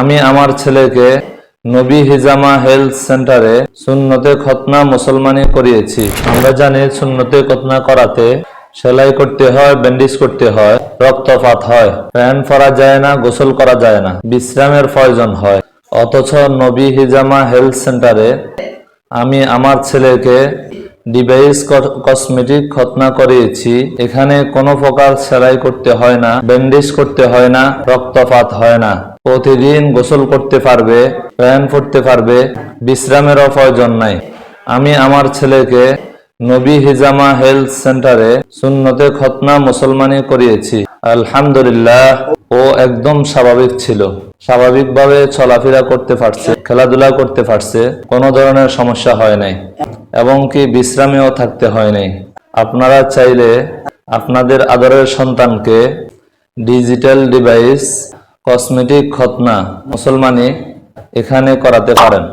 আমি আমার ছেলেকে নবী হিজামা হেলথ সেন্টারে সুন্নতে খতনা মুসলমানি করিয়েছি। আমরা জানি সুন্নতে খতনা করাতে সেলাই করতে হয়, ব্যান্ডেজ করতে হয়, রক্তপাত হয়, প্যান্ট পরা যায় না, গোসল করা যায় না, বিশ্রামের প্রয়োজন হয়। অথচ নবী হিজামা হেলথ সেন্টারে আমি আমার ছেলেকে ডিভাইস কসমেটিক খতনা করিয়েছি। এখানে কোনো প্রকার সেলাই করতে হয় না ব্যান্ডেজ করতে হয় না, রক্তপাত হয় না। প্রতিদিন গোসল করতে পারবে, প্যান্ট পরতে পারবে বিশ্রামেরও প্রয়োজন নাই। আমি আমার ছেলেকে নবী হিজামা হেলথ সেন্টারে সুন্নতে খতনা মুসলমানি করিয়েছি। আলহামদুলিল্লাহ, ও একদম স্বাভাবিক ছিল। স্বাভাবিকভাবে চলাফেরা করতে পারছে, খেলাধুলা করতে পারছে, কোনো ধরনের সমস্যা হয় নাই। এবং কি বিশ্রামেও থাকতে হয়নি আপনারা চাইলে আপনাদের আদরের সন্তানকে ডিজিটাল ডিভাইস, কসমেটিক খতনা মুসলমানি এখানে করাতে পারেন।